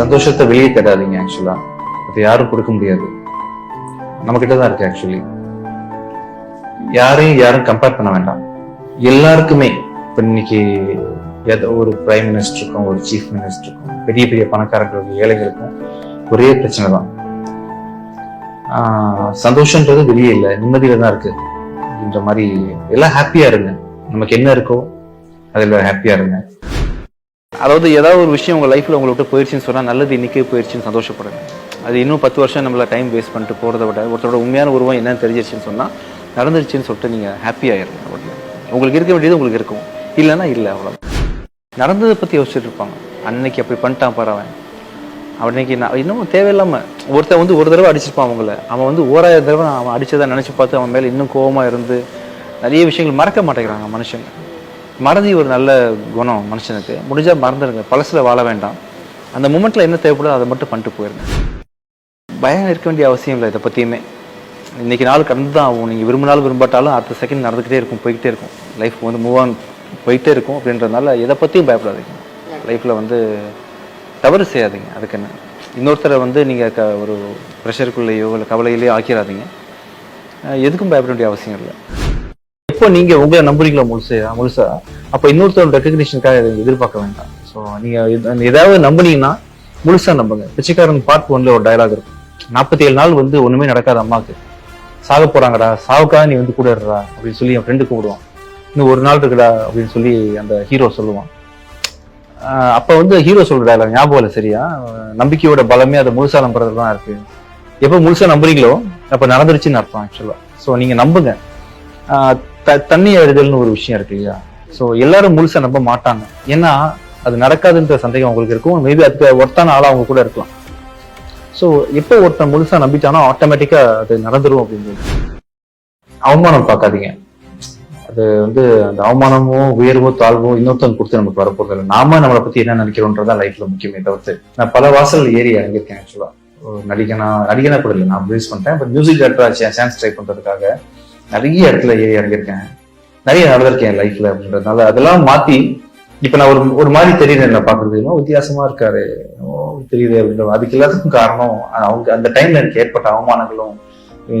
சந்தோஷத்தை வெளியே கேட்டாதீங்க ஆக்சுவலா அது யாரும் கொடுக்க முடியாது. நம்ம கிட்ட தான் இருக்கு ஆக்சுவலி யாரையும் யாரும் கம்பேர் பண்ண வேண்டாம். எல்லாருக்குமே இப்ப இன்னைக்கு ஏதோ ஒரு பிரைம் மினிஸ்டருக்கும் ஒரு சீஃப் மினிஸ்டருக்கும் பெரிய பெரிய பணக்காரர்களுக்கும் ஏழைகளுக்கும் ஒரே பிரச்சனை தான். ஆஹ் சந்தோஷன்றது வெளியே இல்லை நிம்மதியில தான் இருக்கு. அப்படின்ற மாதிரி எல்லாம் ஹாப்பியா இருங்க. நமக்கு என்ன இருக்கோ அதில் ஹாப்பியாக இருங்க. அதாவது ஏதாவது ஒரு விஷயம் உங்கள் லைஃப்பில் உங்களை விட்டு போயிடுச்சுன்னு சொன்னால் நல்லது இன்றைக்கே போயிடுச்சுன்னு சந்தோஷப்படுங்க. அது இன்னும் பத்து வருஷம் நம்மளை டைம் வேஸ்ட் பண்ணிட்டு போகிறத விட ஒருத்தரோட உண்மையான உருவம் என்னன்னு தெரிஞ்சிருச்சுன்னு சொன்னால் நடந்துருச்சுன்னு சொல்லிட்டு நீங்கள் ஹாப்பியாகிருங்க உடனே. உங்களுக்கு இருக்க வேண்டியது உங்களுக்கு இருக்கும். இல்லைன்னா இல்லை அவ்வளோ நடந்ததை பற்றி யோசிச்சுட்டு இருப்பாங்க. அன்னைக்கு அப்படி பண்ணிட்டான் பரவன் அன்னைக்கு நான் இன்னும் தேவையில்லாமல் ஒருத்தன் வந்து ஒரு தடவை அடிச்சிருப்பான் அவங்கள. அவன் வந்து ஓராயிரம் தடவை அவன் அடித்ததை நினச்சி பார்த்து அவன் மேலே இன்னும் கோபமாக இருந்து நிறைய விஷயங்கள் மறக்க மாட்டேங்கிறாங்க மனுஷங்க. மறதி ஒரு நல்ல குணம் மனுஷனுக்கு. முடிஞ்சால் மறந்துடுங்க. பழசில் வாழ வேண்டாம். அந்த மூமெண்ட்டில் என்ன தேவைப்படுதோ அதை மட்டும் பண்ணிட்டு போயிருங்க. பயம் இருக்க வேண்டிய அவசியம் இல்லை இதை பற்றியுமே இன்றைக்கி நாள் கடந்து தான் ஆகும். நீங்கள் விரும்பினாலும் விரும்பாட்டாலும் அடுத்த செகண்ட் நடந்துக்கிட்டே இருக்கும் போய்கிட்டே இருக்கும். லைஃப் வந்து மூவ் ஆன் போயிட்டே இருக்கும் அப்படின்றதுனால எதை பற்றியும் பயப்படாதீங்க. லைஃப்பில் வந்து தவறு செய்யாதீங்க. அதுக்கு என்ன? இன்னொருத்தரை வந்து நீங்கள் க ஒரு ப்ரெஷருக்குள்ளேயோ இல்லை கவலையிலேயோ ஆக்கிடாதீங்க எதுக்கும் பயப்பட வேண்டிய அவசியம் இல்லை. எப்போ நீங்க உங்களை நம்புறீங்களோ முழுசா முழுசா அப்ப இன்னொருத்தர் ரெக்கக்னிஷனுக்காக இதை எதிர்பார்க்க வேண்டாம். ஸோ நீங்க ஏதாவது நம்புனீங்கன்னா முழுசா நம்புங்க. பிச்சைக்காரன் பார்ட் ஒன்ல ஒரு டயலாக் இருக்கும். நாற்பத்தி ஏழு நாள் வந்து ஒண்ணுமே நடக்காத அம்மாக்கு. சாக போறாங்கடா சாவுக்காக நீ வந்து கூட இருடா அப்படின்னு சொல்லி என் ஃப்ரெண்டு கூப்பிடுவான். இன்னும் ஒரு நாள் இருக்குடா அப்படின்னு சொல்லி அந்த ஹீரோ சொல்லுவான். ஆஹ் அப்ப வந்து ஹீரோ சொல்ற டயலாக் ஞாபகம் இல்லை சரியா? நம்பிக்கையோட பலமே அதை முழுசா நம்புறது தான் இருக்கு. எப்போ முழுசா நம்புறீங்களோ அப்ப நடந்துருச்சுன்னு அர்த்தம் ஆக்சுவலா ஸோ நீங்க நம்புங்க. ஆஹ் தண்ணி அறிதல்னு ஒரு விஷயம் இருக்கு இல்லையா? ஸோ எல்லாரும் முழுசா நம்ப மாட்டாங்க. ஏன்னா அது நடக்காதுன்ற சந்தேகம் உங்களுக்கு இருக்கும். மேபி அதுக்கு ஒருத்தான ஆளா அவங்க கூட இருக்கலாம். ஸோ எப்போ ஒருத்தன் முழுசா நம்பிட்டானோ ஆட்டோமேட்டிக்கா அது நடந்துரும் அப்படின்னு அவமானம் பார்க்காதீங்க. அது வந்து அந்த அவமானமோ உயர்வோ தாழ்வோ இன்னொருத்தவங்க கொடுத்து நமக்கு வரப்போறது இல்லை. நாம நம்மளை பத்தி என்ன நினைக்கிறோன்றதா லைஃப்ல முக்கியமே தவிர்த்து. நான் பல வாசல் ஏறி இறங்கியிருக்கேன் ஆக்சுவலா நடிகனா நடிகனா கூட இல்லை நான் ரிலீஸ் பண்ணிட்டேன். பட் மியூசிக் டேரக்டரா சான்ஸ் ட்ரை பண்றதுக்காக நிறைய இடத்துல ஏறி இறங்கியிருக்கேன். நிறைய நடந்திருக்கேன் லைஃப்ல அப்படின்றதுனால அதெல்லாம் மாத்தி இப்ப நான் ஒரு ஒரு மாதிரி தெரியுது என்ன பாக்குறது இன்னும் வித்தியாசமா இருக்காரு. ஓ, தெரியுது அப்படின்ற அதுக்கு எல்லாத்துக்கும் காரணம் அவங்க அந்த டைம்ல எனக்கு ஏற்பட்ட அவமானங்களும்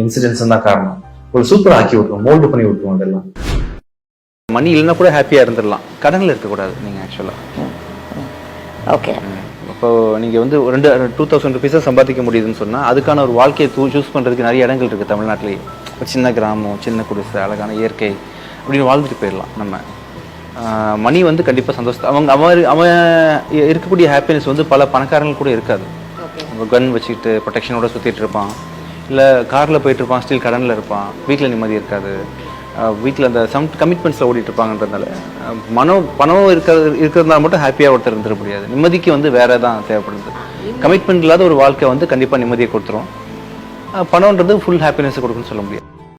இன்சிடென்ட்ஸும் தான் காரணம். ஒரு சூப்பர் ஆக்கி விட்டுரும் மோல்டு பண்ணி விட்டுரும் அதெல்லாம். மணி இல்லைன்னா கூட ஹாப்பியா இருந்துடலாம். கடன்ல இருக்கக்கூடாது நீங்க ஆக்சுவலா ஓகே இப்போ நீங்க வந்து ரெண்டு டூ தௌசண்ட் ருபீஸை சம்பாதிக்க முடியுதுன்னு சொன்னா அதுக்கான ஒரு வாழ்க்கையை சூஸ் பண்றதுக்கு நிறைய இடங்கள் இருக்கு தமிழ்நாட்டிலேயே. ஒரு சின்ன கிராமம் சின்ன குடிசை அழகான இயற்கை அப்படின்னு வாழ்ந்துட்டு போயிடலாம் நம்ம. மணி வந்து கண்டிப்பா சந்தோஷம். அவங்க அவன் அவன் இருக்கக்கூடிய ஹாப்பினஸ் வந்து பல பணக்காரங்களுக்கு கூட இருக்காது. கன் வச்சுக்கிட்டு ப்ரொடெக்ஷனோட சுத்திட்டு இருப்பான். இல்ல கார்ல போயிட்டு இருப்பான் ஸ்டில் கடன்ல இருப்பான். வீட்ல நிம்மதி இருக்காது. வீட்டில் அந்த சம் கமிட்மெண்ட்ஸில் ஓடிட்டு இருப்பாங்கன்றதுனால மனம் பணம் இருக்கிறது இருக்கிறதுனால மட்டும் ஹாப்பியாக ஒருத்தர் இருந்துட முடியாது. நிம்மதிக்கு வந்து வேற தான் தேவைப்படுது. கமிட்மெண்ட் இல்லாத ஒரு வாழ்க்கை வந்து கண்டிப்பாக நிம்மதியை கொடுத்துரும். பணம்ன்றது ஃபுல் ஹாப்பினஸ் கொடுக்குன்னு சொல்ல முடியாது.